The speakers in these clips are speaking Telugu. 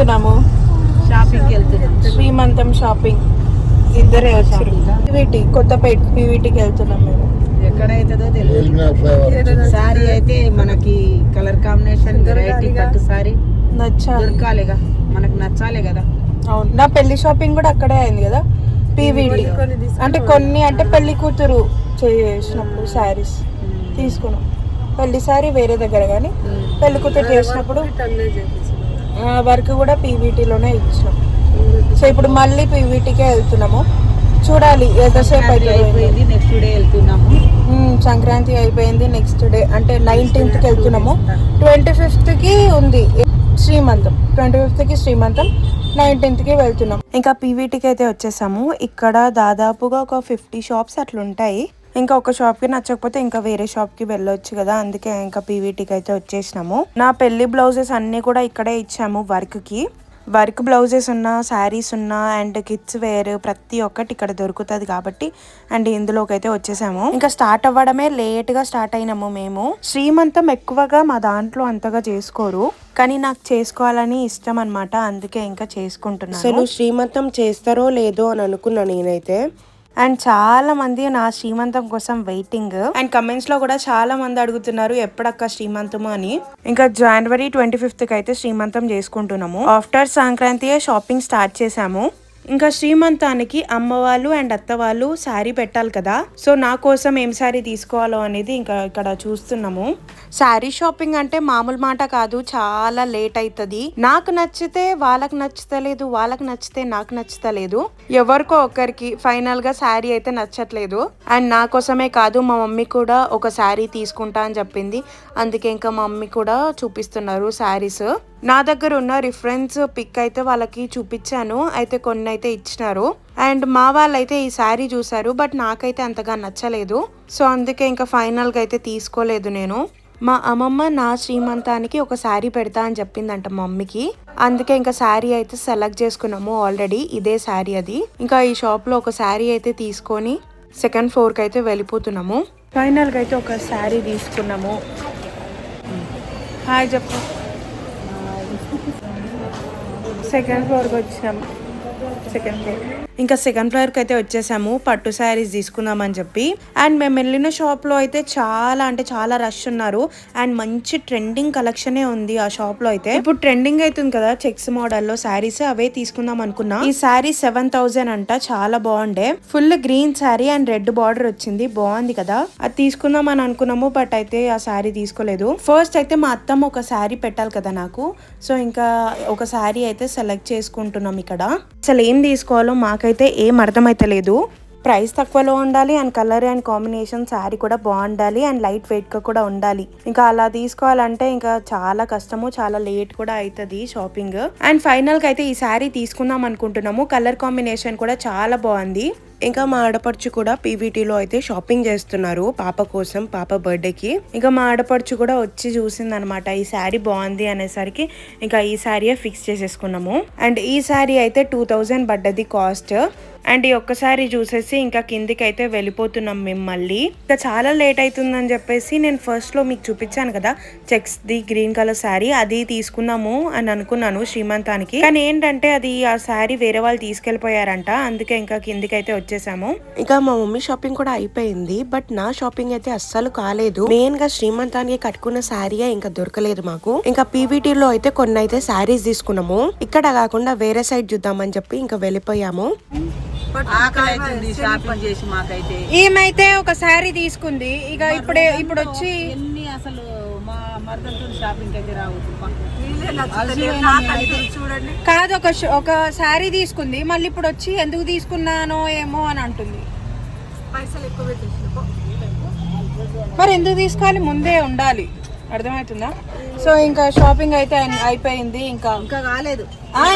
వెళ్తున్నాము. షాపింగ్కి వెళ్తున్నాం. శ్రీమంతం షాపింగ్. ఇద్దరే వచ్చారు. పీవీటీ కొత్తపేట పీవీటీకి వెళ్తున్నాం మేము. ఎక్కడైతుందో తెలియదు. సారీ అయితే మనకి కలర్ కాంబినేషన్ వెరైటీ పట్టు సారీ నచ్చా దొరకాలిగా. మనకు నచ్చాలి కదా. అవును. నా పెళ్ళి షాపింగ్ కూడా అక్కడే అయింది కదా. పీవీటీ. అంటే కొన్ని అంటే పెళ్ళి కూతురు చేసినప్పుడు శారీస్ తీసుకున్నాం. పెళ్ళి సారీ వేరే దగ్గర కానీ పెళ్ళి కూతురు చేసినప్పుడు వర్క్ కూడా పీవీటీలోనే ఇచ్చినాం. సో ఇప్పుడు మళ్ళీ పీవీటీకే వెళ్తున్నాము. చూడాలి ఎంతసేపు అయిపోయింది నెక్స్ట్ డే వెళ్తున్నాము. సంక్రాంతి అయిపోయింది నెక్స్ట్ డే అంటే నైన్టీన్త్కి వెళ్తున్నాము. ట్వంటీ ఫిఫ్త్కి ఉంది శ్రీమంతం. ట్వంటీ ఫిఫ్త్కి శ్రీమంతం నైన్టీన్త్కి వెళ్తున్నాం. ఇంకా పీవీటీకి అయితే వచ్చేసాము. ఇక్కడ దాదాపుగా ఒక ఫిఫ్టీ షాప్స్ అట్లా ఉంటాయి ఇంకా ఒక షాప్కి నచ్చకపోతే ఇంకా వేరే షాప్కి వెళ్ళొచ్చు కదా. అందుకే ఇంకా పీవీటీకి అయితే వచ్చేసినాము. నా పెళ్ళి బ్లౌజెస్ అన్నీ కూడా ఇక్కడే ఇచ్చాము వర్క్కి. వర్క్ బ్లౌజెస్ ఉన్నా శారీస్ ఉన్న అండ్ కిడ్స్ వేర్ ప్రతి ఒక్కటి ఇక్కడ దొరుకుతుంది కాబట్టి అండ్ ఇందులోకి అయితే వచ్చేసాము. ఇంకా స్టార్ట్ అవ్వడమే లేట్గా స్టార్ట్ అయినాము మేము. శ్రీమంతం ఎక్కువగా మా దాంట్లో అంతగా చేసుకోరు. కానీ నాకు చేసుకోవాలని ఇష్టం అనమాట అందుకే ఇంకా చేసుకుంటున్నాను. అసలు శ్రీమంతం చేస్తారో లేదో అని అనుకున్నా నేనైతే. అండ్ చాలా మంది నా శ్రీమంతం కోసం వెయిటింగ్ అండ్ కమెంట్స్లో కూడా చాలా మంది అడుగుతున్నారు ఎప్పుడక్క శ్రీమంతం అని? ఇంకా జనవరి ట్వంటీ ఫిఫ్త్కి అయితే శ్రీమంతం చేసుకుంటున్నాము. ఆఫ్టర్ సంక్రాంతి షాపింగ్ స్టార్ట్ చేసాము ఇంకా శ్రీమంతానికి అమ్మ వాళ్ళు అండ్ అత్త వాళ్ళు శారీ పెట్టాలి కదా. సో నా కోసం ఏం శారీ తీసుకోవాలో అనేది ఇంకా ఇక్కడ చూస్తున్నాము. శారీ షాపింగ్ అంటే మామూలు మాట కాదు చాలా లేట్ అవుతుంది నాకు నచ్చితే వాళ్ళకి నచ్చుతలేదు వాళ్ళకి నచ్చితే నాకు నచ్చుతలేదు. ఎవరికో ఒకరికి ఫైనల్గా శారీ అయితే నచ్చట్లేదు. అండ్ నా కోసమే కాదు మా మమ్మీ కూడా ఒక శారీ తీసుకుంటా అని చెప్పింది. అందుకే ఇంకా మా మమ్మీ కూడా చూపిస్తున్నారు శారీస్. నా దగ్గర ఉన్న రిఫరెన్స్ పిక్ అయితే వాళ్ళకి చూపించాను. అయితే కొన్ని అయితే ఇచ్చినారు. అండ్ మా వాళ్ళైతే ఈ శారీ చూసారు బట్ నాకైతే అంతగా నచ్చలేదు. సో అందుకే ఇంకా ఫైనల్గా అయితే తీసుకోలేదు నేను. మా అమ్మమ్మ నా శ్రీమంతానికి ఒక శారీ పెడతా అని చెప్పిందంట మా మమ్మీకి. అందుకే ఇంకా శారీ అయితే సెలెక్ట్ చేసుకున్నాము ఆల్రెడీ ఇదే శారీ అది. ఇంకా ఈ షాప్లో ఒక శారీ అయితే తీసుకొని సెకండ్ ఫ్లోర్కి అయితే వెళ్ళిపోతున్నాము. ఫైనల్గా అయితే ఒక శారీ తీసుకున్నాము. హాయ్ చెప్పు. సెకండ్ ఫ్లోర్కి వచ్చినాం. Second floor. ఇంకా సెకండ్ ఫ్లోర్కి అయితే వచ్చేసాము పట్టు శారీస్ తీసుకుందామని చెప్పి. అండ్ మేము వెళ్ళిన షాప్లో అయితే చాలా అంటే చాలా రష్ ఉన్నారు. అండ్ మంచి ట్రెండింగ్ కలెక్షనే ఉంది ఆ షాప్లో అయితే. ఇప్పుడు ట్రెండింగ్ అవుతుంది కదా చెక్స్ మోడల్లో శారీస్ అవే తీసుకుందాం అనుకున్నా. ఈ శారీ సెవెన్ థౌజండ్ అంట చాలా బాగుండే. Full green sari and red border వచ్చింది బాగుంది కదా. అది తీసుకుందాం అని అనుకున్నాము బట్ అయితే ఆ శారీ తీసుకోలేదు. ఫస్ట్ అయితే మా అత్తమ్మ ఒక శారీ పెట్టాలి కదా నాకు. సో ఇంకా ఒక శారీ అయితే సెలెక్ట్ చేసుకుంటున్నాం ఇక్కడ. అసలు ఏం తీసుకోవాలో మాకైతే ఏం అర్థమైతే లేదు ప్రైస్ తక్కువలో ఉండాలి and colour and combination sari కూడా బాగుండాలి అండ్ లైట్ వెయిట్గా కూడా ఉండాలి. ఇంకా అలా తీసుకోవాలంటే ఇంకా చాలా కష్టము చాలా లేట్ కూడా అవుతుంది షాపింగ్. అండ్ ఫైనల్గా అయితే ఈ శారీ తీసుకుందాం అనుకుంటున్నాము. కలర్ కాంబినేషన్ కూడా చాలా బాగుంది. ఇంకా మా ఆడపడుచు కూడా పీవీటీలో అయితే షాపింగ్ చేస్తున్నారు పాప కోసం పాప బర్త్డేకి. ఇంకా మా ఆడపడుచు కూడా వచ్చి చూసింది అనమాట ఈ శారీ బాగుంది అనేసరికి ఇంకా ఈ శారీయే ఫిక్స్ చేసేసుకున్నాము. అండ్ ఈ శారీ అయితే టూ థౌజండ్ పడ్డది కాస్ట్. అండ్ ఈ ఒక్కసారి చూసేసి ఇంకా కిందికి అయితే వెళ్ళిపోతున్నాం మేము మళ్ళీ. ఇంకా చాలా లేట్ అవుతుందని చెప్పేసి నేను ఫస్ట్లో మీకు చూపించాను కదా checks the green colour sari అది తీసుకుందాము అని అనుకున్నాను శ్రీమంతానికి. కానీ ఏంటంటే అది ఆ శారీ వేరే వాళ్ళు తీసుకెళ్ళిపోయారంట అందుకే ఇంకా కిందికి అయితే వచ్చేసాము. ఇంకా మా మమ్మీ షాపింగ్ కూడా అయిపోయింది బట్ నా షాపింగ్ అయితే అస్సలు కాలేదు. మెయిన్గా శ్రీమంతానికి కట్టుకున్న శారీ ఇంకా దొరకలేదు మాకు. ఇంకా పీవీటీ లో అయితే కొన్ని అయితే శారీస్ తీసుకున్నాము. ఇక్కడ కాకుండా వేరే సైడ్ చూద్దామని చెప్పి ఇంకా వెళ్ళిపోయాము. ఆకలి అవుతుంది షాపింగ్ చేసి మాకైతే. ఈమెతే ఒక శారీ తీసుకుంది. ఇక ఇప్పుడే ఇప్పుడు వచ్చి ఎన్ని అసలు మా మరదలతో షాపింగ్ అయితే రావద్దు. చూడండి. కాదు ఒక ఒక శారీ తీసుకుంది. మళ్ళీ ఇప్పుడు వచ్చి ఎందుకు తీసుకున్నానో ఏమో అని అంటుంది. మరి ఎందుకు తీసుకోవాలి? ముందే ఉండాలి. అర్థమవుతుందా? సో ఇంకా షాపింగ్ అయితే అయి- అయిపోయింది ఇంకా ఇంకా కాలేదు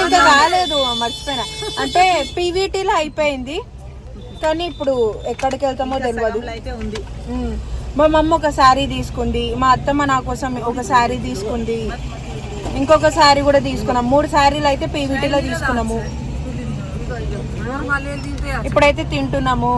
ఇంకా కాలేదు మర్చిపోయినా. అంటే పీవీటీలో అయిపోయింది కానీ ఇప్పుడు ఎక్కడికి వెళ్తామో తెలియదు అయితే ఉంది. మా మమ్మ ఒక శారీ తీసుకుంది మా అత్తమ్మ నా కోసం ఒక శారీ తీసుకుంది. ఇంకొక శారీ కూడా తీసుకున్నాం. మూడు శారీలు అయితే పీవీటీలో తీసుకున్నాము. ఇప్పుడైతే తింటున్నాము.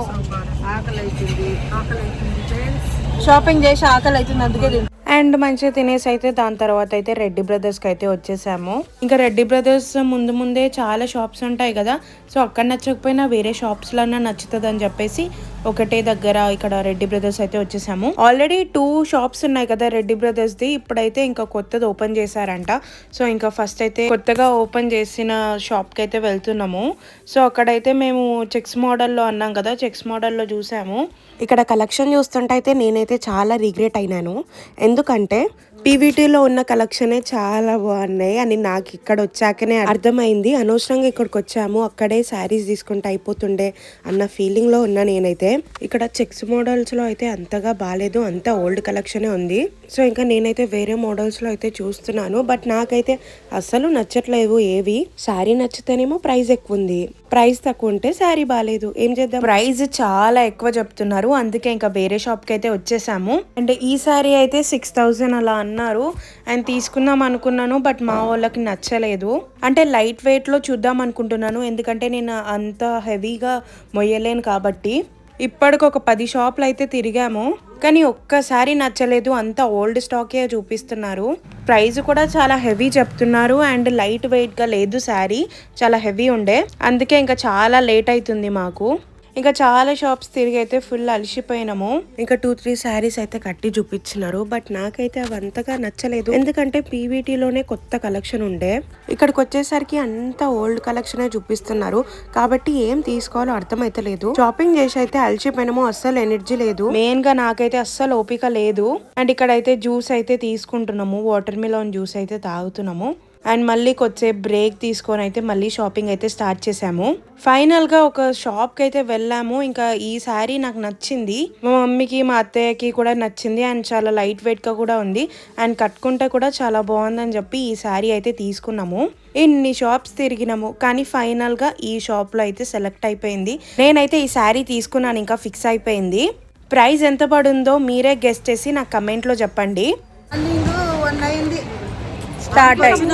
షాపింగ్ చేసి ఆకలి అవుతుంది అందుకే తింటు అండ్ మంచిగా తినేసి అయితే దాని తర్వాత అయితే రెడ్డి బ్రదర్స్కి అయితే వచ్చేసాము. ఇంకా రెడ్డి బ్రదర్స్ ముందు ముందే చాలా షాప్స్ ఉంటాయి కదా సో అక్కడ నచ్చకపోయినా వేరే షాప్స్లో నచ్చుతుంది అని చెప్పేసి ఒకటే దగ్గర ఇక్కడ రెడ్డి బ్రదర్స్ అయితే వచ్చేసాము. ఆల్రెడీ టూ షాప్స్ ఉన్నాయి కదా రెడ్డి బ్రదర్స్ది ఇప్పుడైతే ఇంకా కొత్తది ఓపెన్ చేశారంట. సో ఇంకా ఫస్ట్ అయితే కొత్తగా ఓపెన్ చేసిన షాప్కి అయితే వెళ్తున్నాము. సో అక్కడైతే మేము చెక్స్ మోడల్లో అన్నాం కదా చెక్స్ మోడల్లో చూసాము. ఇక్కడ కలెక్షన్ చూస్తుంటే అయితే నేనైతే చాలా రిగ్రెట్ అయినాను. ఎందుకంటే పీవీటీలో ఉన్న కలెక్షనే చాలా బాగున్నాయి అని నాకు ఇక్కడ వచ్చాకనే అర్థమైంది. అనవసరంగా ఇక్కడికి వచ్చాము. అక్కడే శారీస్ తీసుకుంటే అయిపోతుండే అన్న ఫీలింగ్లో ఉన్నా నేనైతే. ఇక్కడ చెక్స్ మోడల్స్లో అయితే అంతగా బాగాలేదు అంత ఓల్డ్ కలెక్షనే ఉంది. సో ఇంకా నేనైతే వేరే మోడల్స్లో అయితే చూస్తున్నాను. బట్ నాకైతే అస్సలు నచ్చట్లేవు ఏవి. శారీ నచ్చితేనేమో ప్రైస్ ఎక్కువ ఉంది ప్రైస్ తక్కువ ఉంటే శారీ బాగాలేదు ఏం చేద్దాం? ప్రైస్ చాలా ఎక్కువ చెప్తున్నారు. అందుకే ఇంకా వేరే షాప్కి అయితే వచ్చేసాము. అండ్ ఈ శారీ అయితే సిక్స్ సిక్స్ థౌజండ్ అలా అన్నారు. అండ్ తీసుకుందాం అనుకున్నాను బట్ మా వాళ్ళకి నచ్చలేదు. అంటే లైట్ వెయిట్లో చూద్దాం అనుకుంటున్నాను ఎందుకంటే నేను అంత హెవీగా మొయ్యలేను కాబట్టి. ఇప్పటికి ఒక పది షాపులు అయితే తిరిగాము కానీ ఒక్కసారి నచ్చలేదు. అంత ఓల్డ్ స్టాకే చూపిస్తున్నారు. ప్రైస్ కూడా చాలా హెవీ చెప్తున్నారు అండ్ లైట్ వెయిట్గా లేదు శారీ చాలా హెవీ ఉండే. అందుకే ఇంకా చాలా లేట్ అవుతుంది మాకు. ఇంకా చాలా షాప్స్ తిరిగి అయితే ఫుల్ అలసిపోయినాము. ఇంకా టూ త్రీ శారీస్ అయితే కట్టి చూపించినారు. బట్ నాకైతే అవి అంతగా నచ్చలేదు. ఎందుకంటే PVT లోనే కొత్త కలెక్షన్ ఉండే. ఇక్కడికి వచ్చేసరికి అంత ఓల్డ్ కలెక్షన్ చూపిస్తున్నారు. కాబట్టి ఏం తీసుకోవాలో అర్థమైతలేదు షాపింగ్ చేసి అయితే అలసిపోయినాము. అస్సలు ఎనర్జీ లేదు. మెయిన్గా నాకైతే అస్సలు ఓపిక లేదు. అండ్ ఇక్కడైతే జ్యూస్ అయితే తీసుకుంటున్నాము. వాటర్ మిలన్ జ్యూస్ అయితే తాగుతున్నాము. అండ్ మళ్ళీ కొద్దిసేపు బ్రేక్ తీసుకొని అయితే మళ్ళీ షాపింగ్ అయితే స్టార్ట్ చేసాము ఫైనల్గా ఒక షాప్కి అయితే వెళ్ళాము. ఇంకా ఈ శారీ నాకు నచ్చింది. మా మమ్మీకి మా అత్తయ్యకి కూడా నచ్చింది. అండ్ చాలా లైట్ వెయిట్గా కూడా ఉంది. అండ్ కట్టుకుంటే కూడా చాలా బాగుందని చెప్పి ఈ శారీ అయితే తీసుకున్నాము. ఇన్ని షాప్స్ తిరిగినాము. కానీ ఫైనల్గా ఈ షాప్లో అయితే సెలెక్ట్ అయిపోయింది. నేనైతే ఈ శారీ తీసుకున్నాను. ఇంకా ఫిక్స్ అయిపోయింది. ప్రైస్ ఎంత పడుందో మీరే గెస్ట్ చేసి నాకు కమెంట్లో చెప్పండి. స్టార్ట్ అయ్యి.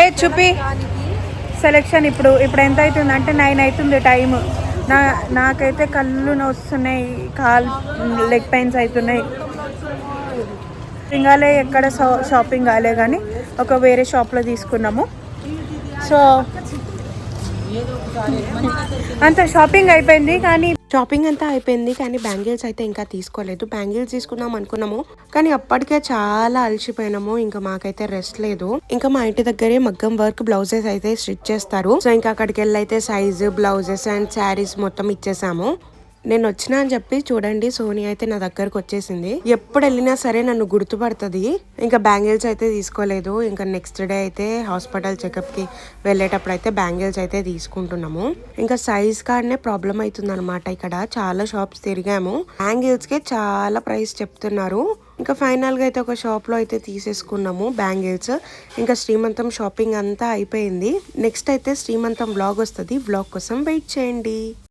ఏ చూపి. సెలెక్షన్ ఇప్పుడు ఇప్పుడు ఎంత అవుతుంది? అంటే నైన్ అవుతుంది టైం నా నాకైతే కళ్ళు వస్తున్నాయి కాల్ లెగ్ పెయిన్స్ అవుతున్నాయి. సింగాలే ఎక్కడ షాపింగ్ కాలే కానీ ఒక వేరే షాప్లో తీసుకున్నాము. సో అంత షాపింగ్ అయిపోయింది కానీ షాపింగ్ అంతా అయిపోయింది కానీ బ్యాంగిల్స్ అయితే ఇంకా తీసుకోలేదు. బ్యాంగిల్స్ తీసుకుందాం అనుకున్నాము కానీ అప్పటికే చాలా అలసిపోయినాము. ఇంకా మాకైతే రెస్ట్ లేదు. ఇంకా మా ఇంటి దగ్గరే మగ్గం వర్క్ బ్లౌజెస్ అయితే స్టిచ్ చేస్తారు. సో ఇంకా అక్కడికి వెళ్ళి అయితే సైజు బ్లౌజెస్ అండ్ శారీస్ మొత్తం ఇచ్చేసాము. నేను వచ్చినా అని చెప్పి చూడండి సోనీ అయితే నా దగ్గరకు వచ్చేసింది. ఎప్పుడు వెళ్ళినా సరే నన్ను గుర్తుపడుతుంది. ఇంకా బ్యాంగిల్స్ అయితే తీసుకోలేదు. ఇంకా నెక్స్ట్ డే అయితే హాస్పిటల్ చెకప్కి వెళ్ళేటప్పుడు అయితే బ్యాంగిల్స్ అయితే తీసుకుంటున్నాము. ఇంకా సైజ్ కార్డ్నే ప్రాబ్లం అవుతుంది అనమాట ఇక్కడ. చాలా షాప్స్ తిరిగాము. బ్యాంగిల్స్కే చాలా ప్రైస్ చెప్తున్నారు. ఇంకా ఫైనల్గా అయితే ఒక షాప్లో అయితే తీసేసుకున్నాము బ్యాంగిల్స్. ఇంకా శ్రీమంతం షాపింగ్ అంతా అయిపోయింది. నెక్స్ట్ అయితే శ్రీమంతం బ్లాగ్ వస్తుంది. బ్లాగ్ కోసం వెయిట్ చేయండి.